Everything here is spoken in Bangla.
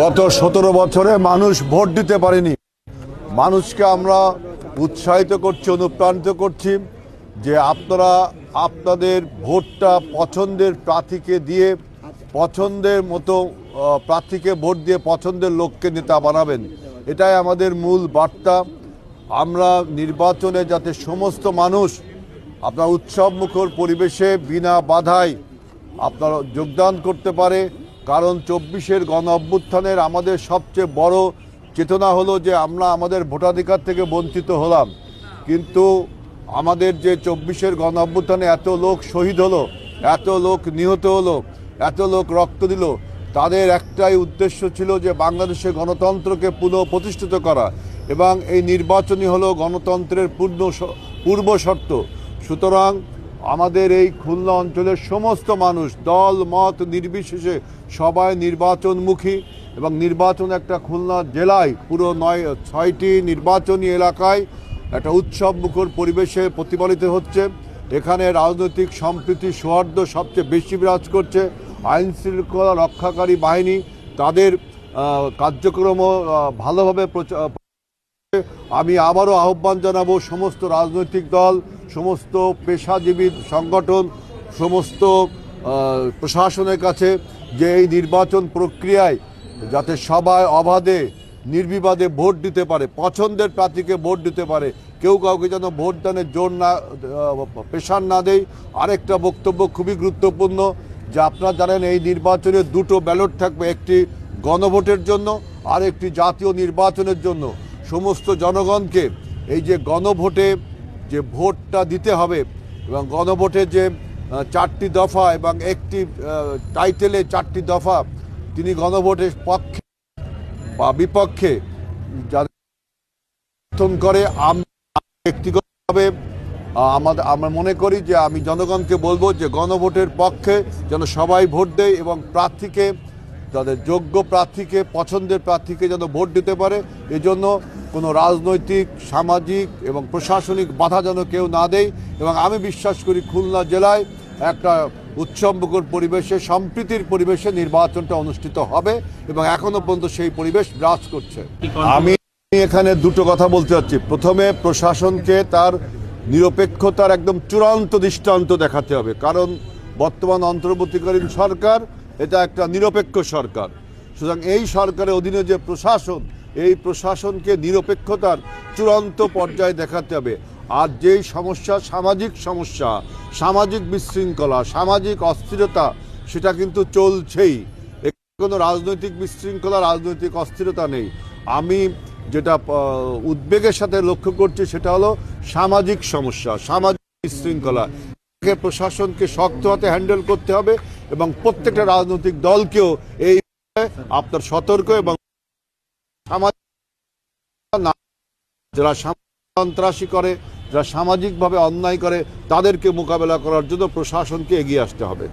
গত সতেরো বছরে মানুষ ভোট দিতে পারেনি। মানুষকে আমরা উৎসাহিত করছি, অনুপ্রাণিত করছি যে আপনারা আপনাদের ভোটটা পছন্দের প্রার্থীকে দিয়ে, পছন্দের মতো প্রার্থীকে ভোট দিয়ে পছন্দের লোককে নেতা বানাবেন। এটাই আমাদের মূল বার্তা। আমরা নির্বাচনে যাতে সমস্ত মানুষ আপনার উৎসবমুখর পরিবেশে বিনা বাধায় আপনারা যোগদান করতে পারে কারণ চব্বিশের গণ অভ্যুত্থানের আমাদের সবচেয়ে বড় চেতনা হলো যে আমরা আমাদের ভোটাধিকার থেকে বঞ্চিত হলাম। কিন্তু আমাদের যে চব্বিশের গণ অভ্যুত্থানে এত লোক শহীদ হলো, এত লোক নিহত হলো, এত লোক রক্ত দিল, তাদের একটাই উদ্দেশ্য ছিল যে বাংলাদেশের গণতন্ত্রকে পুনঃ প্রতিষ্ঠিত করা এবং এই নির্বাচনই হলো গণতন্ত্রের পূর্ণ পূর্ব শর্ত। সুতরাং আমাদের এই খুলনা অঞ্চলের সমস্ত মানুষ দল মত নির্বিশেষে সবাই নির্বাচনমুখী এবং নির্বাচন একটা খুলনা জেলায় পুরো নয় ছয়টি নির্বাচনী এলাকায় একটা উৎসব মুখর পরিবেশে প্রতিফলিত হচ্ছে। এখানে রাজনৈতিক সম্প্রীতি সৌহার্দ্য সবচেয়ে বেশি বিরাজ করছে। আইন শৃঙ্খলা রক্ষাকারী বাহিনী তাদের আহ, কার্যক্রমও ভালোভাবে আমি আবারও আহ্বান জানাব সমস্ত রাজনৈতিক দল, সমস্ত পেশাজীবী সংগঠন, সমস্ত প্রশাসনের কাছে যে এই নির্বাচন প্রক্রিয়ায় যাতে সবাই অবাধে, নির্বিবাদে ভোট দিতে পারে, পছন্দের প্রার্থীকে ভোট দিতে পারে, কেউ কাউকে যেন ভোট দানের জোর না পেশার না দেয়, আরেকটা বক্তব্য খুবই গুরুত্বপূর্ণ যে আপনারা জানেন এই নির্বাচনে দুটো ব্যালট থাকবে, একটি গণভোটের জন্য আর একটি জাতীয় নির্বাচনের জন্য। সমস্ত জনগণকে এই যে গণভোটে যে ভোটটা দিতে হবে এবং গণভোটে যে চারটি দফা এবং একটি টাইটেলে চারটি দফা তিনি গণভোটের পক্ষে বা বিপক্ষে সমর্থন করে ব্যক্তিগতভাবে আমাদের, আমরা মনে করি যে আমি জনগণকে বলব যে গণভোটের পক্ষে যেন সবাই ভোট দেয় এবং প্রার্থীকে তাদের যোগ্য প্রার্থীকে, পছন্দের প্রার্থীকে যেন ভোট দিতে পারে। এজন্য কোনো রাজনৈতিক, সামাজিক এবং প্রশাসনিক বাধা যেন কেউ না দেয়। এবং আমি বিশ্বাস করি খুলনা জেলায় একটা উৎসবমুখর পরিবেশে, সম্প্রীতির পরিবেশে নির্বাচনটা অনুষ্ঠিত হবে এবং এখনও পর্যন্ত সেই পরিবেশ বিরাজ করছে। আমি এখানে দুটো কথা বলতে চাচ্ছি। প্রথমে প্রশাসনকে তার নিরপেক্ষতার একদম চূড়ান্ত দৃষ্টান্ত দেখাতে হবে। কারণ বর্তমান অন্তর্বর্তীকালীন সরকার এটা একটা নিরপেক্ষ সরকার। সুতরাং এই সরকারের অধীনে যে প্রশাসন, এই প্রশাসনকে নিরপেক্ষতার চূড়ান্ত পর্যায়ে দেখাতে হবে। আর যেই সমস্যা, সামাজিক সমস্যা, সামাজিক বিশৃঙ্খলা, সামাজিক অস্থিরতা, সেটা কিন্তু চলছেই। কোনো রাজনৈতিক বিশৃঙ্খলা, রাজনৈতিক অস্থিরতা নেই। আমি যেটা উদ্বেগের সাথে লক্ষ্য করছি সেটা হলো সামাজিক সমস্যা, সামাজিক বিশৃঙ্খলা। প্রশাসনকে শক্ত হাতে হ্যান্ডেল করতে হবে। এবং প্রত্যেকটা রাজনৈতিক দলকেও এই আপনার সতর্ক এবং যারা সন্ত্রাসী করে, যারা সামাজিকভাবে অন্যায় করে, তাদেরকে মোকাবেলা করার জন্য প্রশাসনকে এগিয়ে আসতে হবে।